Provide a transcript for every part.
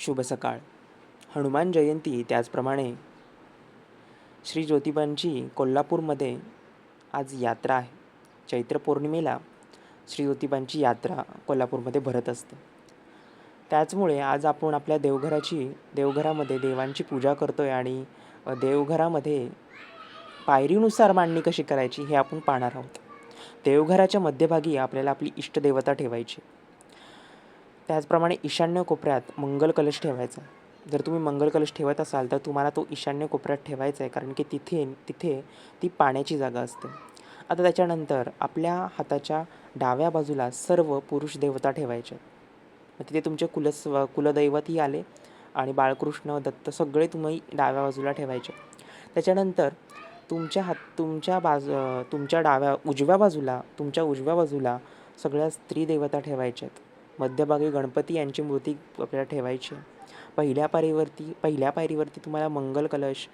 शुभ सकाळ हनुमान जयंती त्याचप्रमाणे. श्री ज्योतिबांची कोल्हापूरमध्ये आज यात्रा आहे. चैत्र पौर्णिमेला श्री ज्योतिबांची यात्रा कोल्हापूरमध्ये भरत असते. त्याचमुळे आज आपण आपल्या देवघराची देवघरामध्ये देवांची पूजा करतो आहे आणि देवघरामध्ये पायरीनुसार मांडणी कशी करायची हे आपण पाहणार आहोत. देवघराच्या मध्यभागी आपल्याला आपली इष्टदेवता ठेवायची त्याचप्रमाणे ईशान्य कोपऱ्यात मंगल कलश ठेवायचा. जर तुम्ही मंगल कलश ठेवत असाल तर तुम्हाला तो ईशान्य कोपऱ्यात ठेवायचा आहे कारण की तिथे तिथे ती पाण्याची जागा असते. आता त्याच्यानंतर आपल्या हाताच्या डाव्या बाजूला सर्व पुरुष देवता ठेवायचे. मग तिथे तुमचे कुलस्व कुलदैवतही आले आणि बाळकृष्ण दत्त सगळे तुम्ही डाव्या बाजूला ठेवायचे. त्याच्यानंतर तुमच्या हात तुमच्या बाजू तुमच्या डाव्या उजव्या बाजूला तुमच्या उजव्या बाजूला सगळ्या स्त्री देवता ठेवायच्या आहेत मध्यभागी गणपती यांची मूर्ती आपल्याला ठेवायची पहिल्या पायरीवरती पहिल्या पायरीवरती तुम्हाला मंगल कलश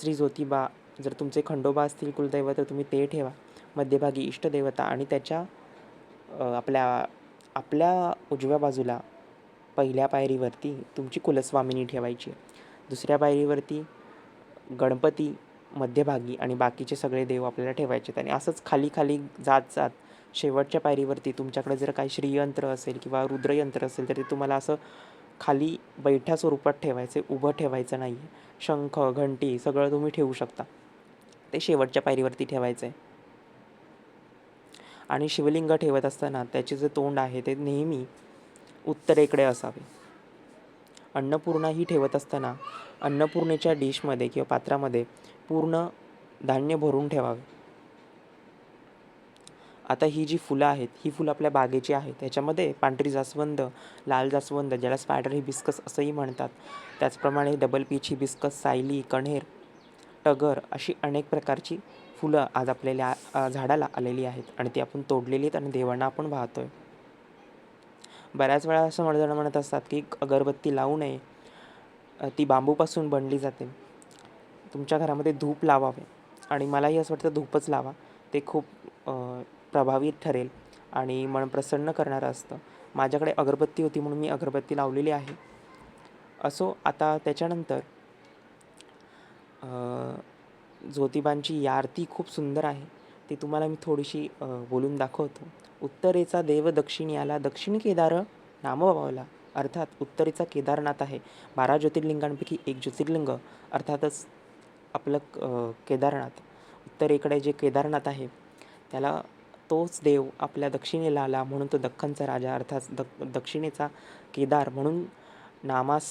श्री ज्योतिबा जर तुमचे खंडोबा असतील कुलदैवत तर तुम्ही ते ठेवा. मध्यभागी इष्टदेवता आणि त्याच्या आपल्या आपल्या उजव्या बाजूला पहिल्या पायरीवरती तुमची कुलस्वामिनी ठेवायची दुसऱ्या पायरीवरती गणपती मध्यभागी आणि बाकीचे सगळे देव आपल्याला ठेवायचे आहेत. आणि असंच खाली खाली जात जात शेवटच्या पायरीवरती तुमच्याकडे जर काही श्रीयंत्र असेल किंवा रुद्रयंत्र असेल तर ते तुम्हाला असं खाली बैठ्या स्वरूपात ठेवायचे उभं ठेवायचं नाही. शंख घंटी सगळं तुम्ही ठेवू शकता. ते शेवटच्या पायरीवरती ठेवायचं आहे आणि शिवलिंग ठेवत असताना त्याचे जे तोंड आहे ते नेहमी उत्तरेकडे असावे. अन्नपूर्णा ही ठेवत असताना अन्नपूर्णेच्या डिशमध्ये किंवा पात्रामध्ये पूर्ण धान्य भरून ठेवावे. आता ही जी फुलं आहेत ही फुलं आपल्या बागेची आहेत. त्याच्यामध्ये पांढरी जास्वंद लाल जास्वंद ज्याला स्पायडर हिबिस्कस असंही म्हणतात. त्याचप्रमाणे डबल पीच हिबिस्कस सायली कण्हेर टगर अशी अनेक प्रकारची फुलं आज आपल्याला झाडाला आलेली आहेत आणि ती आपण तोडलेली आहेत आणि देवांना आपण वाहतोय. बऱ्याच वेळा असं म्हणत म्हणत असतात की अगरबत्ती लावू नये ती बांबूपासून बनली जाते. तुमच्या घरामध्ये धूप लावावे आणि मलाही असं वाटतं धूपच लावा. ते खूप प्रभावी ठरेल आणि मन प्रसन्न करणारं असतं. माझ्याकडे अगरबत्ती होती म्हणून मी अगरबत्ती लावलेली आहे. असो आता त्याच्यानंतर ज्योतिबांची आरती खूप सुंदर आहे. ती तुम्हाला मी थोडीशी बोलून दाखवतो. उत्तरेचा देव दक्षिणी याला दक्षिण केदार नामबावला अर्थात उत्तरेचा केदारनाथ आहे. बारा ज्योतिर्लिंगांपैकी एक ज्योतिर्लिंग अर्थातच आपलं केदारनाथ. उत्तरेकडे जे केदारनाथ आहे त्याला तोच देव आपल्या दक्षिणेला आला म्हणून तो दख्खनचा राजा अर्थात दक दक्षिणेचा केदार म्हणून नामास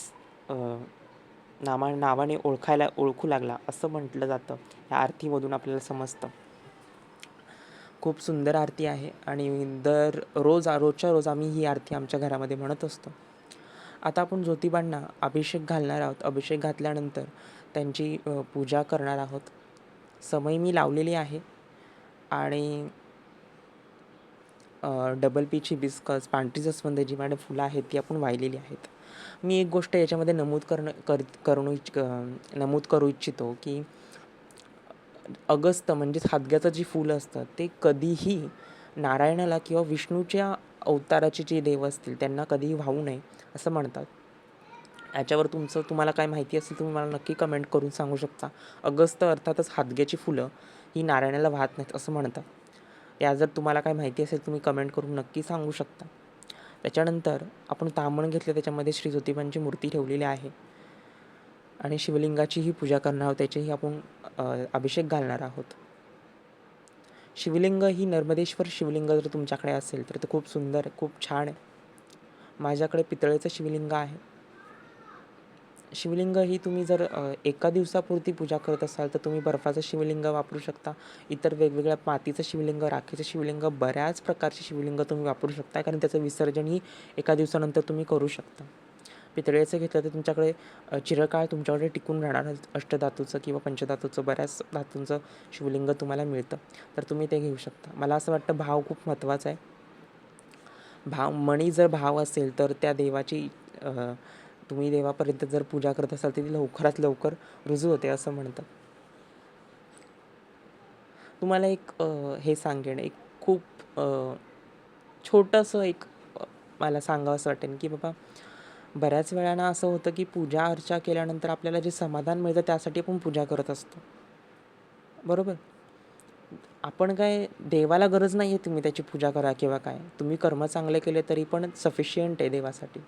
नामा नावाने ओळखायला ओळखू लागला असं म्हटलं जातं. या आरतीमधून आपल्याला समजतं. खूप सुंदर आरती आहे आणि दर रोज रोजच्या रोज आम्ही ही आरती आमच्या घरामध्ये म्हणत असतो. आता आपण ज्योतिबांना अभिषेक घालणार आहोत. अभिषेक घातल्यानंतर त्यांची पूजा करणार आहोत. समय मी लावलेली आहे आणि डबल पीची बिस्कस पांढरी जसवंद जी माझ्या फुलं आहेत ती आपण वाहिलेली आहेत. मी एक गोष्ट याच्यामध्ये नमूद करणं कर करू इच्छ नमूद करू इच्छितो की अगस्त म्हणजेच हादग्याचं जे फुलं असतं ते कधीही नारायणाला किंवा विष्णूच्या अवताराचे जे देव असतील त्यांना कधीही वाहू नये असं म्हणतात. याच्यावर तुमचं तुम्हाला काय माहिती असेल तुम्ही मला नक्की कमेंट करून सांगू शकता. अगस्त अर्थातच हादग्याची फुलं ही नारायणाला वाहत नाहीत असं म्हणतात. या जर तुम्हाला काय माहिती असेल तुम्ही कमेंट करून नक्की सांगू शकता. त्याच्यानंतर आपण तामण घेतलं त्याच्यामध्ये श्री ज्योतिबांची मूर्ती ठेवलेली आहे. आणि शिवलिंगाचीही पूजा करणार आहोत त्याचेही आपण अभिषेक घालणार आहोत. शिवलिंग ही नर्मदेश्वर शिवलिंग जर तुमच्याकडे असेल तर ते खूप सुंदर आहे खूप छान आहे. माझ्याकडे पितळेचं शिवलिंग आहे. शिवलिंग ही तुम्ही जर एका दिवसापुरती पूजा करत असाल तर तुम्ही बर्फाचं शिवलिंग वापरू शकता. इतर वेगवेगळ्या मातीचं शिवलिंग राखेचं शिवलिंग बऱ्याच प्रकारचे शिवलिंग तुम्ही वापरू शकता कारण त्याचं विसर्जनही एका दिवसानंतर तुम्ही करू शकता. पितळेचं घेतलं तर तुमच्याकडे चिरकाळ तुमच्याकडे टिकून राहणार अष्टधातूचं किंवा पंचधातूचं बऱ्याच धातूंचं शिवलिंग तुम्हाला मिळतं. तर तुम्ही ते घेऊ शकता. मला असं वाटतं भाव खूप महत्त्वाचा आहे. भाव मणी जर भाव असेल तर त्या देवाची तुम्ही देवापर्यंत जर पूजा करत असाल तर ती लवकरात लवकर रुजू होते असं म्हणतात. तुम्हाला एक हे सांगेन एक खूप छोटंसं एक मला सांगावं असं वाटेन की बाबा बऱ्याच वेळानं असं होतं की पूजा अर्चा केल्यानंतर आपल्याला जे समाधान मिळतं त्यासाठी आपण पूजा करत असतो. बरोबर? आपण काय देवाला गरज नाही आहे तुम्ही त्याची पूजा करा किंवा काय. तुम्ही कर्म चांगले केले तरी पण सफिशियंट आहे देवासाठी.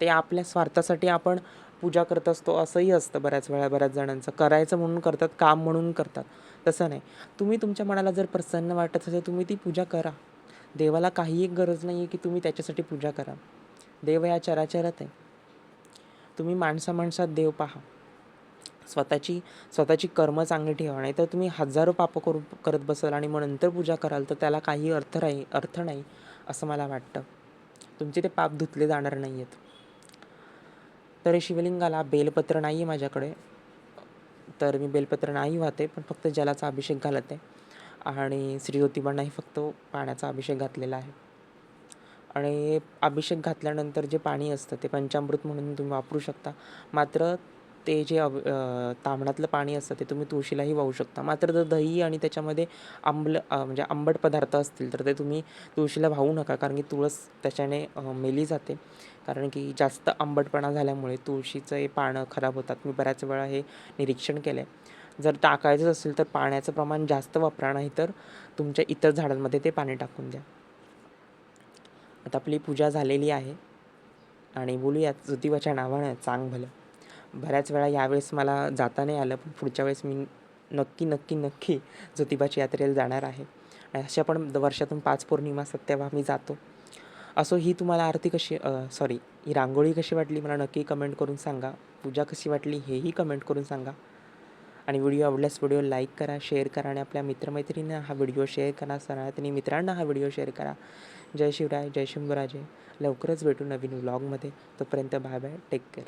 ते आपल्या स्वार्थासाठी आपण पूजा करत असतो असंही असतं बऱ्याच वेळा बऱ्याच जणांचं. करायचं म्हणून करतात काम म्हणून करतात. तसं नाही. तुम्ही तुमच्या मनाला जर प्रसन्न वाटत असेल तुम्ही ती पूजा करा. देवाला काही एक गरज नाही आहे की तुम्ही त्याच्यासाठी पूजा करा. देव या चराचरात आहे. तुम्ही माणसा माणसात देव पहा. स्वतःची स्वतःची कर्म चांगली ठेवा. नाही तर तुम्ही हजारो पापं करू करत बसाल आणि मग नंतर पूजा कराल तर त्याला काही अर्थ राही अर्थ नाही असं मला वाटतं. तुमचे ते पाप धुतले जाणार नाही आहेत तर शिवलिंगाला बेलपत्र नाही आहे माझ्याकडे. तर मी बेलपत्र नाही वाहते पण फक्त जलाचा अभिषेक घालत. आहे आणि श्री ज्योतिबांनाही फक्त पाण्याचा अभिषेक घातलेला आहे. आणि अभिषेक घातल्यानंतर जे पाणी असतं ते पंचामृत म्हणून तुम्ही वापरू शकता. मात्र ते जे अव अं, पाणी असतं ते तुम्ही तुळशीलाही वाहू शकता. मात्र जर दही आणि त्याच्यामध्ये आंबल म्हणजे आंबट पदार्थ असतील तर ते तुम्ही तुळशीला वाहू नका कारण की तुळस त्याच्याने मेली जाते. कारण की जास्त आंबटपणा झाल्यामुळे तुळशीचं पानं खराब होतात. मी बऱ्याच वेळा हे निरीक्षण केलं आहे जर टाकायचंच असेल तर पाण्याचं प्रमाण जास्त वापरा नाही तर तुमच्या इतर झाडांमध्ये ते पाणी टाकून द्या. आता आपली पूजा झालेली आहे. आणि बोलूया ज्योतिबाच्या नावानं चांग भलं. बऱ्याच वेळा यावेळेस मला जाता नाही आलं पण पुढच्या वेळेस मी नक्की नक्की नक्की ज्योतिबाच्या यात्रेला जाणार आहे. आणि अशा पण द- वर्षातून पाच पौर्णिमा असतात तेव्हा मी जातो. असो ही तुम्हाला आरती कशी सॉरी ही रांगोळी कशी वाटली मला नक्की कमेंट करून सांगा. पूजा कशी वाटली हेही कमेंट करून सांगा. आणि व्हिडिओ आवडल्यास व्हिडिओ लाईक करा शेअर करा आणि आपल्या मित्रमैत्रिणींना हा व्हिडिओ शेअर करा सनातनी मित्रांना हा व्हिडिओ शेअर करा. जय शिवराय जय शंभराजे. लवकरच भेटू नवीन व्लॉगमध्ये तोपर्यंत बाय बाय टेक केअर